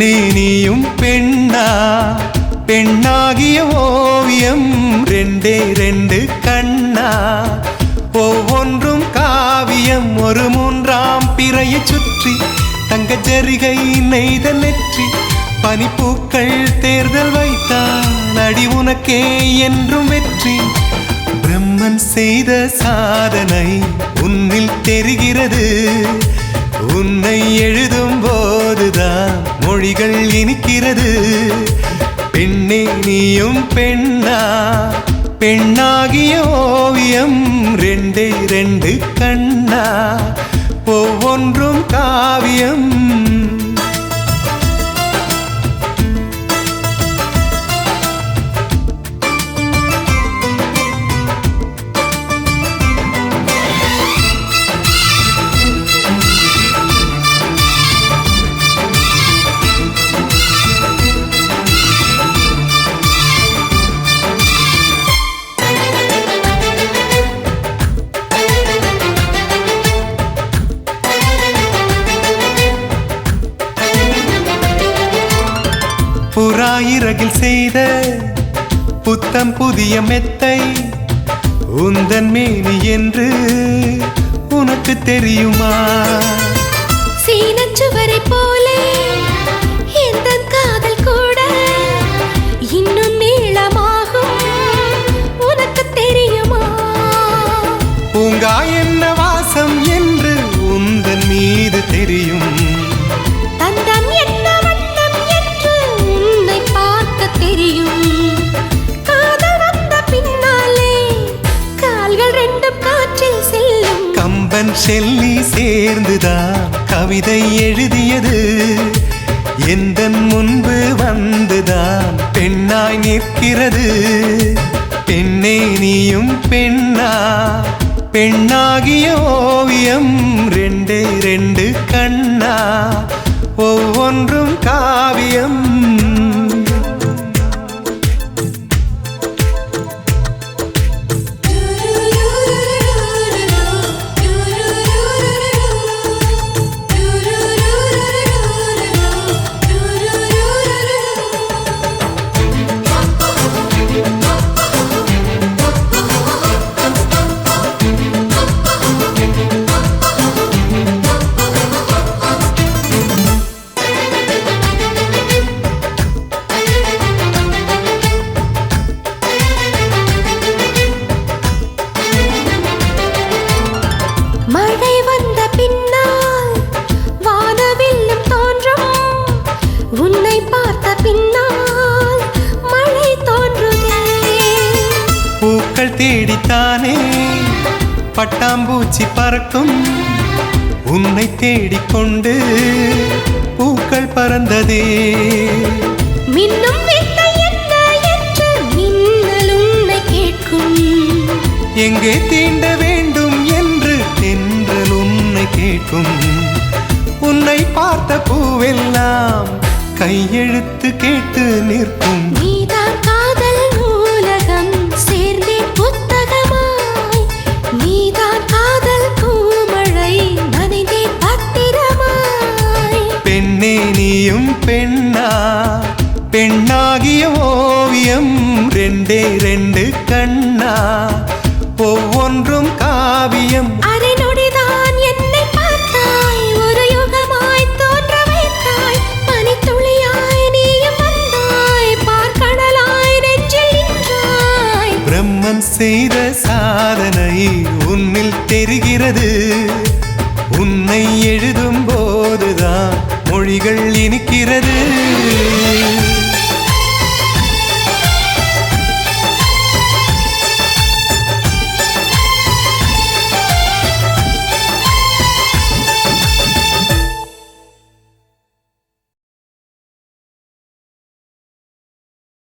பெண்ணே நீயும் பெண்ணா பெண்ணாகிய ஓவியம் ரெண்டே ரெண்டு கண்ணா. ஒவ்வொன்றும் காவியம் ஒரு மூன்றாம் பிறையை சுற்றி தங்க ஜரிகை நெய்த நெற்றி பனிப்பூக்கள் தேர்தல் வைத்தான் அடி உனக்கே என்றும் வெற்றி. பிரம்மன் செய்த சாதனை உன்னில் தெரிகிறது உன்னை எழுதும் போதுதான். மொழிகள் இனிக்கிறது. பெண்ணே நீயும் பெண்ணா? பெண்ணாகிய ஓவியம் ரெண்டே ரெண்டு கண்ணா? ஒவ்வொன்றும் காவியம் புறாயிரகில் செய்த புத்தம் புதிய மெத்தை உந்தன் மேனி என்று உனக்கு தெரியுமா? சீனச்சுவரை போலே எந்த காதல் கூட இன்னும் நீளமாகும். உனக்கு தெரியுமா? பூங்கா என்ன வாசம் என்று உந்தன் மீது தெரியும். செல்லி சேர்ந்துதான் கவிதை எழுதியது. எந்த முன்பு வந்துதான் பெண்ணாய் நிற்கிறது. பெண்ணே நீயும் பெண்ணா பெண்ணாகிய ஓவியம் ரெண்டே ரெண்டு கண்ணா. ஒவ்வொன்றும் காவியம் மழை வந்த பின்னால் வானவில்லும் தோன்றும். உன்னை பார்த்த பின்னால் மழை தோன்றுதே. பூக்கள் தேடித்தானே பட்டாம்பூச்சி பறக்கும். உன்னை தேடிக்கொண்டு பூக்கள் பறந்ததே. மின்னும் எங்கே தீண்ட வேண்டும்? கேட்கும். உன்னை பார்த்த பூவெல்லாம் கையெழுத்து கேட்டு நிற்கும். நீதான் காதல் நூலகம் சேர்ந்தே புத்தகமாய். நீதான் காதல் பூமழை நனைந்தே பத்திரமாய். பெண்ணே நீயும் பெண்ணா பெண்ணாகிய ஓவியம் ரெண்டே ரெண்டு கண்ணா ஒவ்வொன்றும் காவியம். செய்த சாதனை உன்னில் தெரிகிறது. உன்னை எழுதும் போதுதான் மொழிகள் இனிக்கிறது.